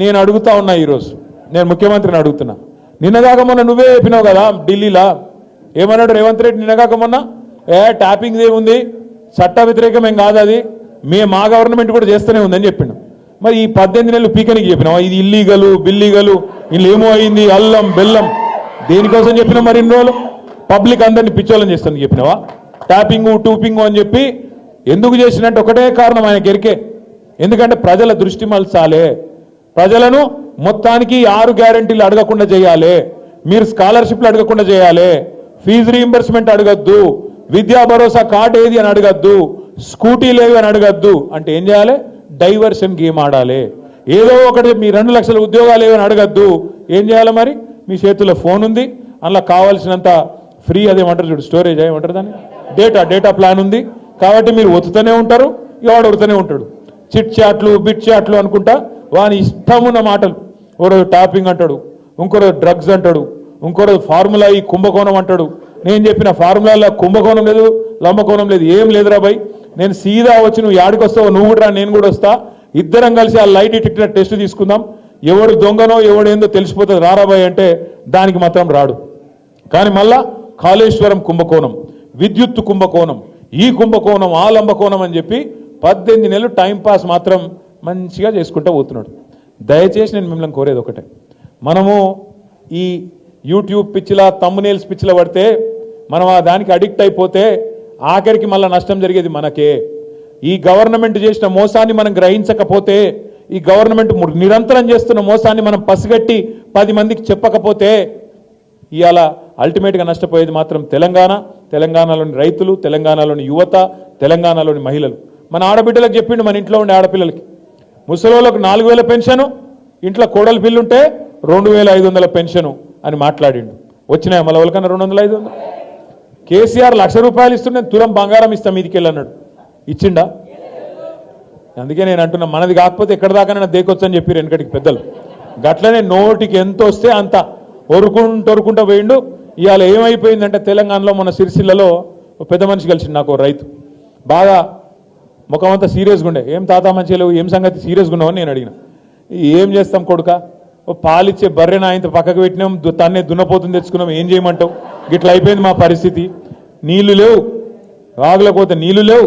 నేను అడుగుతా ఉన్నా ఈరోజు. నేను ముఖ్యమంత్రిని అడుగుతున్నా. నిన్నగాక మొన్న నువ్వే చెప్పినావు కదా ఢిల్లీలో? ఏమన్నాడు రేవంత్ రెడ్డి నిన్నగాక మొన్న? ఏ ట్యాపింగ్ ఏముంది? చట్ట వ్యతిరేకం ఏం కాదు అది. మే మా గవర్నమెంట్ కూడా చేస్తూనే ఉందని చెప్పిండు మరి ఈ పద్దెనిమిది నెలలు పీకనికి చెప్పినావా? ఇది ఇల్లీగలు బిల్లీగలు వీళ్ళు ఏమో అయింది అల్లం బెల్లం. దేనికోసం చెప్పినా మరి ఇన్ని రోజులు? పబ్లిక్ అందరిని పిచ్చోళ్ళని చేస్తుంది చెప్పినావా? ట్యాపింగ్ టూపింగ్ అని చెప్పి ఎందుకు చేసినట్టు ఒకటే కారణం ఆయన గెరికే ఎందుకంటే ప్రజల దృష్టి మలచాలే. ప్రజలను మొత్తానికి ఆరు గ్యారంటీలు అడగకుండా చేయాలి. మీరు స్కాలర్షిప్లు అడగకుండా చేయాలి. ఫీజు రీయింబర్స్మెంట్ అడగద్దు. విద్యా భరోసా కార్డు ఏది అని అడగద్దు. స్కూటీలు ఏవి అని అడగద్దు. అంటే ఏం చేయాలి? డైవర్షన్ గేమ్ ఆడాలి. ఏదో ఒకటి మీ రెండు లక్షల ఉద్యోగాలు ఏవని అడగద్దు. ఏం చేయాలి మరి? మీ చేతిలో ఫోన్ ఉంది. అందులో కావాల్సినంత ఫ్రీ అదేమంటారు చూడు స్టోరేజ్ ఏమంటారు దాన్ని? డేటా డేటా ప్లాన్ ఉంది. కాబట్టి మీరు ఒత్తుతూనే ఉంటారు. ఎవడు ఉడుతూనే ఉంటాడు. చిట్ చాట్లు బిట్ చాట్లు అనుకుంటా వాని ఇష్టమున్న మాటలు. ఒకరోజు టాపింగ్ అంటాడు ఇంకోరోజు డ్రగ్స్ అంటాడు ఇంకోరోజు ఫార్ములా ఈ కుంభకోణం అంటాడు. నేను చెప్పిన ఫార్ములాలో కుంభకోణం లేదు లంబకోణం లేదు ఏం లేదురా బాయ్ నేను సీదా వచ్చి నువ్వు యాడికి వస్తావు నువ్వు కూడా రా, నేను కూడా వస్తా. ఇద్దరం కలిసి ఆ లైట్ డిటెక్టర్ టెస్ట్ తీసుకుందాం. ఎవడు దొంగనో ఎవడేందో తెలిసిపోతుంది రారాబాయ్ అంటే దానికి మాత్రం రాడు. కానీ మళ్ళా కాళేశ్వరం కుంభకోణం విద్యుత్ కుంభకోణం ఈ కుంభకోణం ఆ లంబకోణం అని చెప్పి పద్దెనిమిది నెలలు టైం పాస్ మాత్రం మంచిగా చేసుకుంటూ పోతున్నాడు. దయచేసి నేను మిమ్మల్ని కోరేది ఒకటే. మనము ఈ యూట్యూబ్ పిచ్చిలా తమ్మునేల్స్ పిచ్చిలా పడితే మనం ఆ దానికి అడిక్ట్ అయిపోతే ఆఖరికి మళ్ళీ నష్టం జరిగేది మనకే. ఈ గవర్నమెంట్ చేసిన మోసాన్ని మనం గ్రహించకపోతే ఈ గవర్నమెంట్ నిరంతరం చేస్తున్న మోసాన్ని మనం పసిగట్టి పది మందికి చెప్పకపోతే ఇవాళ అల్టిమేట్గా నష్టపోయేది మాత్రం తెలంగాణ తెలంగాణలోని రైతులు తెలంగాణలోని యువత తెలంగాణలోని మహిళలు. మన ఆడబిడ్డలకు చెప్పిండు మన ఇంట్లో ఉండే ఆడపిల్లలకి. ముసలోళ్ళకు నాలుగు వేల పెన్షను ఇంట్లో కోడల పిల్లుంటే రెండు వేల ఐదు వందల పెన్షను అని మాట్లాడిండు. వచ్చినాయి మళ్ళీ వాళ్ళకన్నా రెండు వందల ఐదు వందలు? కేసీఆర్ లక్ష రూపాయలు ఇస్తుండే తులం బంగారం ఇస్తాం మీదికి వెళ్ళన్నాడు ఇచ్చిండా? అందుకే నేను అంటున్నా మనది కాకపోతే ఎక్కడ దాకా దేకొచ్చు అని చెప్పి వెనకటికి పెద్దలు. గట్లనే నోటికి ఎంత వస్తే అంత. ఒరుకుంటూ ఒరుకుంటూ పోయిండు. ఇవాళ ఏమైపోయిందంటే తెలంగాణలో మన సిరిసిల్లలో పెద్ద మనిషి కలిసిండు నాకు రైతు. బాగా ముఖం అంతా సీరియస్గా ఉండే. ఏం తాత మంచిగా లేవు ఏం సంగతి సీరియస్గా ఉన్నావు అని నేను అడిగిన. ఏం చేస్తాం కొడుక? ఓ పాలిచ్చే బర్రెన ఆయనతో పక్కకు పెట్టినాం తన్నే దున్నపోతుంది తెచ్చుకున్నాం ఏం చేయమంటావు? గిట్లా అయిపోయింది మా పరిస్థితి. నీళ్ళు లేవు. రాగులకపోతే నీళ్ళు లేవు.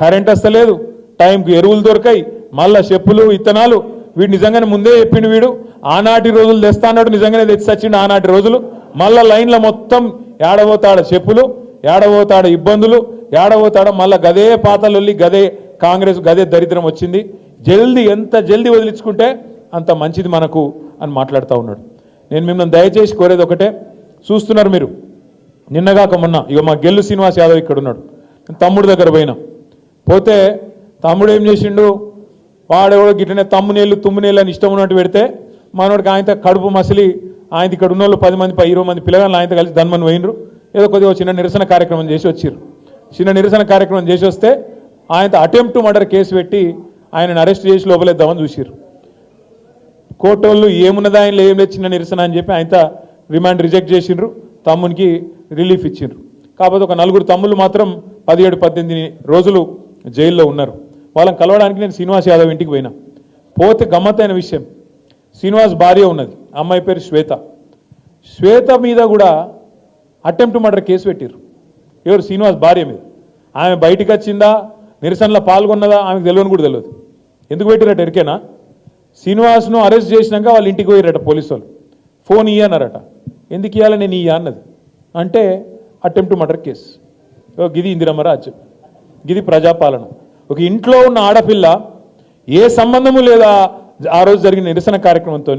కరెంట్ వస్తలేదు. టైంకి ఎరువులు దొరకాయి. మళ్ళా చెప్పులు ఇత్తనాలు. వీడు నిజంగానే ముందే చెప్పిండు వీడు. ఆనాటి రోజులు తెస్తా అన్నాడు నిజంగానే తెచ్చి వచ్చిండు ఆనాటి రోజులు. మళ్ళా లైన్ల మొత్తం ఏడబోతాడ చెప్పులు. ఏడబోతాడ ఇబ్బందులు ఏడబోతాడ మళ్ళీ గదే పాతలొల్లి గదే కాంగ్రెస్ గదే దరిద్రం వచ్చింది. జల్దీ ఎంత జల్దీ వదిలించుకుంటే అంత మంచిది మనకు అని మాట్లాడుతూ ఉన్నాడు. నేను మిమ్మల్ని దయచేసి కోరేది ఒకటే చూస్తున్నారు మీరు. నిన్నగాక మొన్న ఇక మా గెల్లు శ్రీనివాస్ యాదవ్ ఇక్కడ ఉన్నాడు. తమ్ముడు దగ్గర పోయినా. పోతే తమ్ముడు ఏం చేసిండు? వాడెవడో గిట్టనే తమ్మునేళ్ళు తుమ్మునేళ్ళు అని ఇష్టం ఉన్నట్టు పెడితే మనోడికి ఆయనతో కడుపు మసిలి ఆయన ఇక్కడ ఉన్న వాళ్ళు పది మంది ఇరవై మంది పిల్లగాళ్ళు ఆయనతో కలిసి ధన్మని పోయినరు ఏదో కొద్దిగా చిన్న నిరసన కార్యక్రమం చేసి వచ్చారు చిన్న నిరసన కార్యక్రమం చేసి వస్తే ఆయనతో అటెంప్ట్ టు మర్డర్ కేసు పెట్టి ఆయనను అరెస్ట్ చేసి లోపలేద్దామని చూసిర్రు. కోర్టు వాళ్ళు ఏమున్నదా ఆయనలో ఏం లేదు చిన్న నిరసన అని చెప్పి ఆయన రిమాండ్ రిజెక్ట్ చేసిండ్రు తమ్మునికి రిలీఫ్ ఇచ్చిండ్రు కాకపోతే ఒక నలుగురు తమ్ముళ్ళు మాత్రం పదిహేడు పద్దెనిమిది రోజులు జైల్లో ఉన్నారు. వాళ్ళని కలవడానికి నేను శ్రీనివాస్ యాదవ్ ఇంటికి పోయినా. పోతే గమ్మత్తైన విషయం. శ్రీనివాస్ భార్య ఉన్నది. అమ్మాయి పేరు శ్వేత. శ్వేత మీద కూడా అటెంప్ట్ మర్డర్ కేసు పెట్టిర్రు. ఎవరు? శ్రీనివాస్ భార్య మీద. ఆమె బయటికి వచ్చిందా? నిరసనలో పాల్గొన్నదా? ఆమెకు తెలియని కూడా తెలియదు. ఎందుకు పెట్టిరట ఎరికేనా? శ్రీనివాస్ను అరెస్ట్ చేసినాక వాళ్ళు ఇంటికి పోయారట పోలీసు వాళ్ళు ఫోన్ ఇయ్యన్నారట. ఎందుకు ఇవ్వాలి నేను ఇయ్యా అన్నది. అంటే అటెంప్ట్ మర్డర్ కేసు ఓ గిది ఇందిరమ్మ రాజ్యం. గిది ప్రజాపాలన. ఒక ఇంట్లో ఉన్న ఆడపిల్ల ఏ సంబంధము లేదా? ఆ రోజు జరిగిన నిరసన కార్యక్రమంతో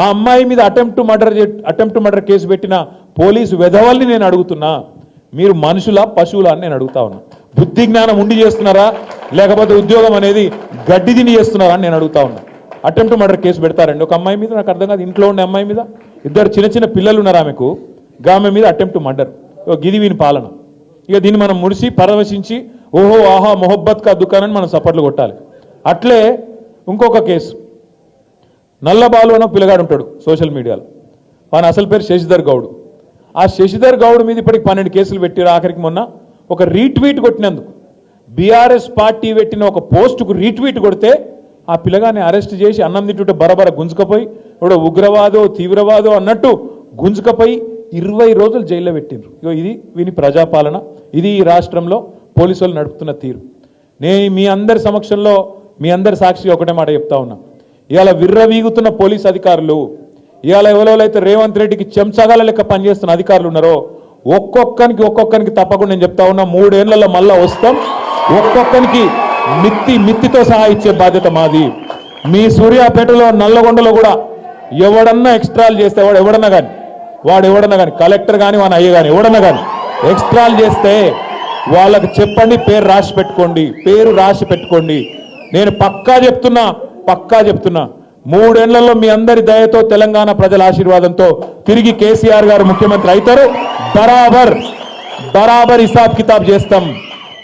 ఆ అమ్మాయి మీద attempt murder attempt murder case పెట్టిన పోలీసు వెధవల్ని నేను అడుగుతున్నా. మీరు మనుషుల పశువులా అని నేను అడుగుతా ఉన్నా. బుద్ధి జ్ఞానం ఉండి చేస్తున్నారా? లేకపోతే ఉద్యోగం అనేది గడ్డి తిని చేస్తున్నారా అని నేను అడుగుతా ఉన్నా. అటెంప్ట్ మర్డర్ కేసు పెడతారండి. ఒక అమ్మాయి మీద నాకు అర్థం కాదు ఇంట్లో ఉండే అమ్మాయి మీద ఇద్దరు చిన్న చిన్న పిల్లలు ఉన్నారు ఆమెకు గామె మీద అటెంప్ట్ మర్డర్ గిది వీని పాలన. ఇక దీన్ని మనం ముడిసి పరవశించి ఓహో ఆహా మొహబ్బత్ కా దుకాణాన్ని మనం సపోర్ట్లు కొట్టాలి. అట్లే ఇంకొక కేసు. నల్లబాలు అన్న పిల్లగాడు ఉంటాడు సోషల్ మీడియాలో. వాని అసలు పేరు శశిధర్ గౌడ్. ఆ శశిధర్ గౌడ్ మీద ఇప్పటికి పన్నెండు కేసులు పెట్టారు ఆఖరికి మొన్న. ఒక రీట్వీట్ కొట్టినందుకు. బీఆర్ఎస్ పార్టీ పెట్టిన ఒక పోస్టుకు రీట్వీట్ కొడితే ఆ పిల్లగాన్ని అరెస్ట్ చేసి అన్నం తింటుంటే బరబర గుంజుకపోయి ఇప్పుడు ఉగ్రవాదో తీవ్రవాదో అన్నట్టు గుంజుకపోయి ఇరవై రోజులు జైల్లో పెట్టిండ్రు. ఇగో ఇది వీని ప్రజాపాలన. ఇది ఈ రాష్ట్రంలో పోలీసులు నడుపుతున్న తీరు. నేను మీ అందరి సమక్షంలో మీ అందరి సాక్షి ఒకటే మాట చెప్తా ఉన్నా. ఇవాళ విర్రవీగుతున్న పోలీస్ అధికారులు ఇవాళ ఎవరెవరైతే రేవంత్ రెడ్డికి చెంచగాల లెక్క పనిచేస్తున్న అధికారులు ఉన్నారో ఒక్కొక్కరికి ఒక్కొక్కరికి తప్పకుండా నేను చెప్తా ఉన్నా మూడేళ్ళలో మళ్ళా వస్తాం. ఒక్కొక్కరికి మిత్తి మిత్తితో సహా ఇచ్చే బాధ్యత మాది. మీ సూర్యాపేటలో నల్లగొండలో కూడా ఎవడన్నా ఎక్స్ట్రాలు చేస్తే వాడు ఎవడన్నా కానీ వాడు ఎవడన్నా కానీ కలెక్టర్ కానీ వాని అయ్య కానీ ఎవడన్నా కానీ ఎక్స్ట్రాలు చేస్తే వాళ్ళకి చెప్పండి పేరు రాసి పెట్టుకోండి పేరు రాసి పెట్టుకోండి. నేను పక్కా చెప్తున్నా పక్కా చెప్తున్నా. మూడేళ్ళలో మీ అందరి దయతో తెలంగాణ ప్రజల ఆశీర్వాదంతో తిరిగి కేసీఆర్ గారు ముఖ్యమంత్రి అవుతారు. బరాబర్ బరాబర్ హిసాబ్ కితాబ్ చేస్తాం.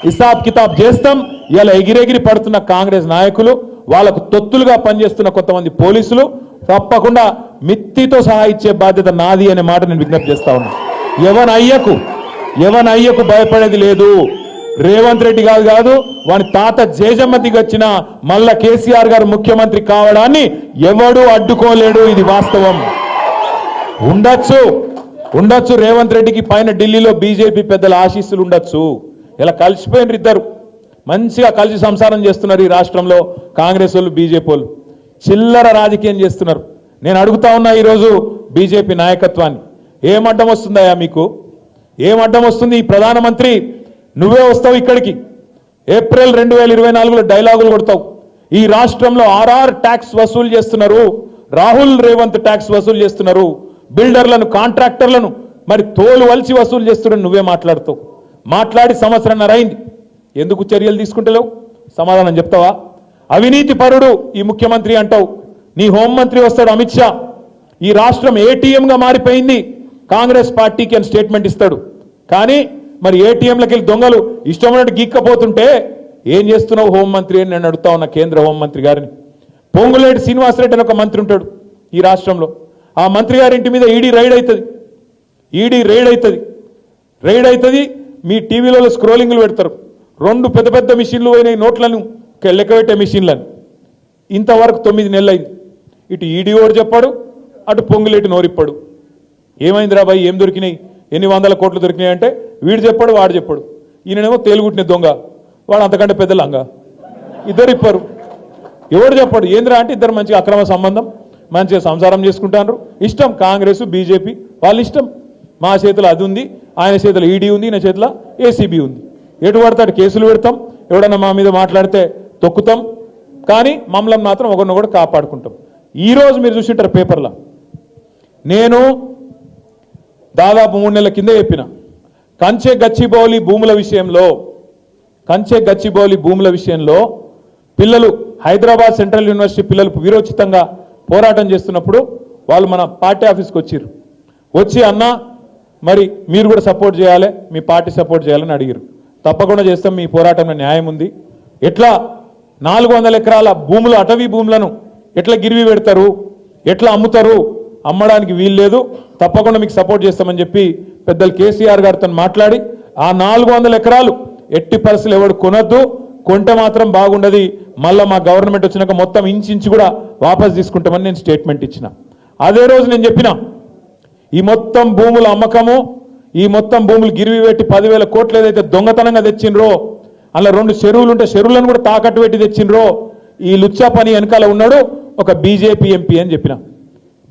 హిసాబ్ కితాబ్ చేస్తాం. ఇలా ఎగిరెగిరి పడుతున్న కాంగ్రెస్ నాయకులు వాళ్ళకు తొత్తులుగా పనిచేస్తున్న కొంతమంది పోలీసులు తప్పకుండా మిత్తితో సహా ఇచ్చే బాధ్యత నాది అనే మాట నేను విజ్ఞప్తి చేస్తా ఉన్నా. ఎవన్ అయ్యకు అయ్యకు భయపడేది లేదు. రేవంత్ రెడ్డి గారు కాదు వాని తాత జేజమ్మ వచ్చిన మల్ల కేసీఆర్ గారు ముఖ్యమంత్రి కావడాన్ని ఎవడు అడ్డుకోలేడు ఇది వాస్తవం. ఉండొచ్చు ఉండొచ్చు రేవంత్ రెడ్డికి పైన ఢిల్లీలో బీజేపీ పెద్దల ఆశీస్సులు ఉండొచ్చు. ఇలా కలిసిపోయినరు ఇద్దరు. మంచిగా కలిసి సంసారం చేస్తున్నారు ఈ రాష్ట్రంలో కాంగ్రెస్ వాళ్ళు బీజేపీ వాళ్ళు. చిల్లర రాజకీయం చేస్తున్నారు. నేను అడుగుతా ఉన్నా ఈరోజు బీజేపీ నాయకత్వాన్ని. ఏం అడ్డం వస్తుందయ్యా మీకు? ఏం అడ్డం వస్తుంది ఈ ప్రధానమంత్రి నువ్వే వస్తావు ఇక్కడికి. ఏప్రిల్ రెండు వేల ఇరవై నాలుగులో డైలాగులు కొడతావు. ఈ రాష్ట్రంలో ఆర్ఆర్ ట్యాక్స్ వసూలు చేస్తున్నారు. రాహుల్ రేవంత్ ట్యాక్స్ వసూలు చేస్తున్నారు. బిల్డర్లను కాంట్రాక్టర్లను మరి తోలు వలిసి వసూలు చేస్తున్నారు నువ్వే మాట్లాడుతావు. మాట్లాడి సంవత్సరం అయింది ఎందుకు చర్యలు తీసుకుంటలేవు? సమాధానం చెప్తావా? అవినీతి పరుడు ఈ ముఖ్యమంత్రి అంటావు. నీ హోంమంత్రి వస్తాడు అమిత్ షా. ఈ రాష్ట్రం ఏటీఎంగా మారిపోయింది. కాంగ్రెస్ పార్టీకి అని స్టేట్మెంట్ ఇస్తాడు. కానీ మరి ఏటీఎంలకి వెళ్ళి దొంగలు ఇష్టం ఉన్నట్టు గీక్కపోతుంటే ఏం చేస్తున్నావు హోంమంత్రి అని నేను అడుగుతా ఉన్న కేంద్ర హోంమంత్రి గారిని. పొంగులేటి శ్రీనివాసరెడ్డి అని ఒక మంత్రి ఉంటాడు ఈ రాష్ట్రంలో. ఆ మంత్రి గారి ఇంటి మీద ఈడీ రైడ్ అవుతుంది ఈడీ రైడ్ అవుతుంది రైడ్ అవుతుంది మీ టీవీలలో స్క్రోలింగ్లు పెడతారు. రెండు పెద్ద పెద్ద మిషన్లు అయినాయి నోట్లను లెక్క పెట్టే మిషన్లను. ఇంతవరకు తొమ్మిది నెలలు అయింది ఇటు ఈడీ ఓడు చెప్పాడు అటు పొంగులేటి నోరిప్పాడు. ఏమైంది రాబాయి ఏం దొరికినాయి? ఎన్ని వందల కోట్లు దొరికినాయి అంటే వీడు చెప్పాడు వాడు చెప్పాడు. ఈయననేమో తేలుగుట్టిన దొంగ వాడు అంతకంటే పెద్ద లంగ. ఇద్దరు ఇప్పారు. ఎవడు చెప్పాడు? ఏంద్రా అంటే ఇద్దరు మంచిగా అక్రమ సంబంధం మంచిగా సంసారం చేసుకుంటారు ఇష్టం కాంగ్రెస్ బీజేపీ వాళ్ళ ఇష్టం. మా చేతిలో అది ఉంది ఆయన చేతిలో ఈడీ ఉంది ఈయన చేతిలో ఏసీబీ ఉంది. ఎటు పడతాడు కేసులు పెడతాం ఎవడన్నా మా మీద మాట్లాడితే తొక్కుతాం కానీ మమ్మల్ని మాత్రం ఒకరిని కూడా కాపాడుకుంటాం. ఈ రోజు మీరు చూసింటారు పేపర్లో. నేను దాదాపు మూడు నెలల కింద చెప్పిన. కంచె గచ్చిబౌలి భూముల విషయంలో కంచె గచ్చిబౌలి భూముల విషయంలో పిల్లలు హైదరాబాద్ సెంట్రల్ యూనివర్సిటీ పిల్లలు విరోచితంగా పోరాటం చేస్తున్నప్పుడు వాళ్ళు మన పార్టీ ఆఫీస్కి వచ్చిర్రు వచ్చి అన్న మరి మీరు కూడా సపోర్ట్ చేయాలి మీ పార్టీ సపోర్ట్ చేయాలని అడిగారు. తప్పకుండా చేస్తాం మీ పోరాటంలో న్యాయం ఉంది. ఎట్లా నాలుగు వందల ఎకరాల భూములు అటవీ భూములను ఎట్లా గిరివి పెడతారు? ఎట్లా అమ్ముతారు? అమ్మడానికి వీలు లేదు. తప్పకుండా మీకు సపోర్ట్ చేస్తామని చెప్పి పెద్దలు కేసీఆర్ గారితో మాట్లాడి ఆ నాలుగు వందల ఎకరాలు ఎట్టి పరిస్థితులు ఎవడు కొనొద్దు. కొంటే మాత్రం బాగుండదు. మళ్ళా మా గవర్నమెంట్ వచ్చినాక మొత్తం ఇంచు కూడా వాపస్ తీసుకుంటామని నేను స్టేట్మెంట్ ఇచ్చిన. అదే రోజు నేను చెప్పిన ఈ మొత్తం భూముల అమ్మకము ఈ మొత్తం భూములు గిరివి పెట్టి పదివేల కోట్లు ఏదైతే దొంగతనంగా తెచ్చిండ్రో అలా రెండు చెరువులు ఉంటే చెరువులను కూడా తాకట్టు పెట్టి తెచ్చిండ్రో ఈ లుచ్చా పని వెనకాల ఉన్నాడు ఒక బీజేపీ ఎంపీ అని చెప్పిన.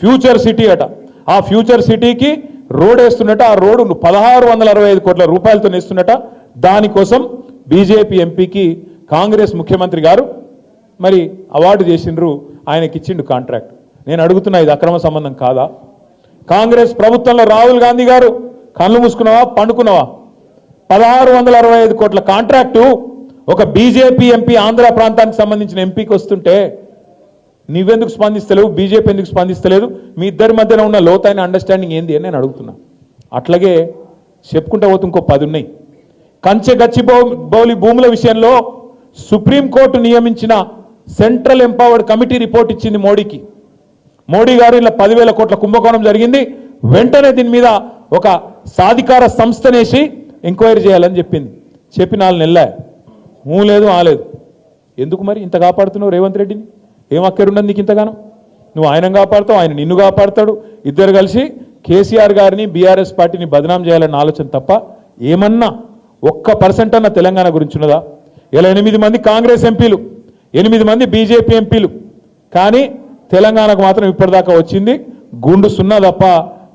ఫ్యూచర్ సిటీ అట. ఆ ఫ్యూచర్ సిటీకి రోడ్ వేస్తున్నట్ట ఆ రోడ్డు పదహారు వందల అరవై ఐదు కోట్ల రూపాయలతో వేస్తున్నట్ట దానికోసం బీజేపీ ఎంపీకి కాంగ్రెస్ ముఖ్యమంత్రి గారు మరి అవార్డు చేసిండ్రు ఆయనకి ఇచ్చిండు కాంట్రాక్ట్. నేను అడుగుతున్నా ఇది అక్రమ సంబంధం కాదా? కాంగ్రెస్ ప్రభుత్వంలో రాహుల్ గాంధీ గారు కళ్ళు మూసుకున్నావా పండుకున్నావా? పదహారు వందల అరవై ఐదు కోట్ల కాంట్రాక్టు ఒక బీజేపీ ఎంపీ ఆంధ్ర ప్రాంతానికి సంబంధించిన ఎంపీకి వస్తుంటే నువ్వెందుకు స్పందిస్తలేవు? బీజేపీ ఎందుకు స్పందిస్తలేదు? మీ ఇద్దరి మధ్యన ఉన్న లోతైన అండర్స్టాండింగ్ ఏంది అని నేను అడుగుతున్నా. అట్లాగే చెప్పుకుంటా పోతే ఇంకో పది ఉన్నాయి. కంచె గచ్చి బౌ- బౌలి భూముల విషయంలో సుప్రీంకోర్టు నియమించిన సెంట్రల్ ఎంపవర్డ్ కమిటీ రిపోర్ట్ ఇచ్చింది మోడీకి. మోడీ గారు ఇలా పదివేల కోట్ల కుంభకోణం జరిగింది. వెంటనే దీని మీద ఒక సాధికార సంస్థనేసి ఎంక్వైరీ చేయాలని చెప్పింది. చెప్పి నాలుగు నెలలే. ఊ లేదు ఆ లేదు. ఎందుకు మరి ఇంత కాపాడుతున్నావు రేవంత్ రెడ్డిని? ఏం అక్కరున్నది నీకు ఇంతగానో? నువ్వు ఆయన కాపాడుతావు ఆయన నిన్ను కాపాడుతాడు. ఇద్దరు కలిసి కేసీఆర్ గారిని బీఆర్ఎస్ పార్టీని బదనాం చేయాలన్న ఆలోచన తప్ప ఏమన్నా ఒక్క పర్సెంట్ అన్న తెలంగాణ గురించి ఉన్నదా? ఇలా ఎనిమిది మంది కాంగ్రెస్ ఎంపీలు ఎనిమిది మంది బీజేపీ ఎంపీలు. కానీ తెలంగాణకు మాత్రం ఇప్పటిదాకా వచ్చింది గుండు సున్నా తప్ప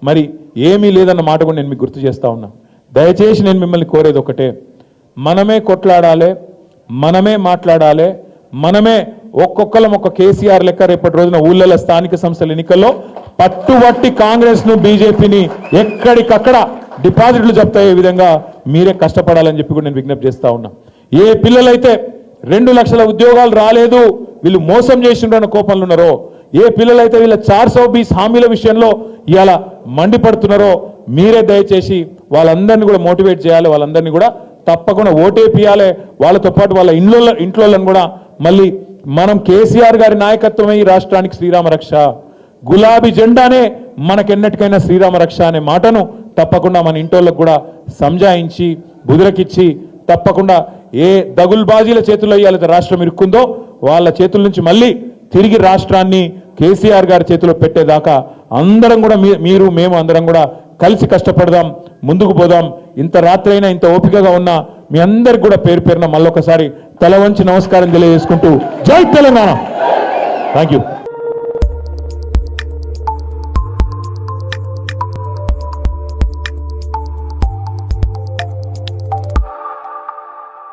మరి ఏమీ లేదన్న మాట కూడా నేను మీకు గుర్తు చేస్తా ఉన్నా. దయచేసి నేను మిమ్మల్ని కోరేది ఒకటే. మనమే కొట్లాడాలి మనమే మాట్లాడాలి మనమే ఒక్కొక్కరం ఒక కేసీఆర్ లెక్క రేపటి రోజున ఊళ్ళలో స్థానిక సంస్థల ఎన్నికల్లో పట్టుబట్టి కాంగ్రెస్ను బీజేపీని ఎక్కడికక్కడ డిపాజిట్లు చెప్తాయే విధంగా మీరే కష్టపడాలని చెప్పి కూడా నేను విజ్ఞప్తి చేస్తా ఉన్నా. ఏ పిల్లలైతే రెండు లక్షల ఉద్యోగాలు రాలేదు వీళ్ళు మోసం చేసిండ్రన్న కోపంలో ఉన్నారో ఏ పిల్లలైతే వీళ్ళ చార్సో బీస్ హామీల విషయంలో ఇవాళ మండిపడుతున్నారో మీరే దయచేసి వాళ్ళందరినీ కూడా మోటివేట్ చేయాలి వాళ్ళందరినీ కూడా తప్పకుండా ఓటేపియాలి వాళ్ళతో పాటు వాళ్ళ ఇంట్లో ఇంట్లోలను కూడా మళ్ళీ మనం కేసీఆర్ గారి నాయకత్వమే ఈ రాష్ట్రానికి శ్రీరామ రక్ష. గులాబీ జెండానే మనకెన్నటికైనా శ్రీరామ రక్ష అనే మాటను తప్పకుండా మన ఇంటోళ్ళకు కూడా సంజాయించి బుదిరకిచ్చి తప్పకుండా ఏ దగుల్బాజీల చేతుల్లో ఇవాళ రాష్ట్రం ఇరుక్కుందో వాళ్ళ చేతుల నుంచి మళ్ళీ తిరిగి రాష్ట్రాన్ని కేసీఆర్ గారి చేతిలో పెట్టేదాకా అందరం కూడా మీ- మీరు మేము అందరం కూడా కలిసి కష్టపడదాం ముందుకు పోదాం. ఇంత రాత్రి అయినా ఇంత ఓపికగా ఉన్న మీ అందరికి కూడా పేరు పేరున మళ్ళొకసారి తల వంచి నమస్కారం తెలియజేసుకుంటూ జై తెలంగాణ. Thank you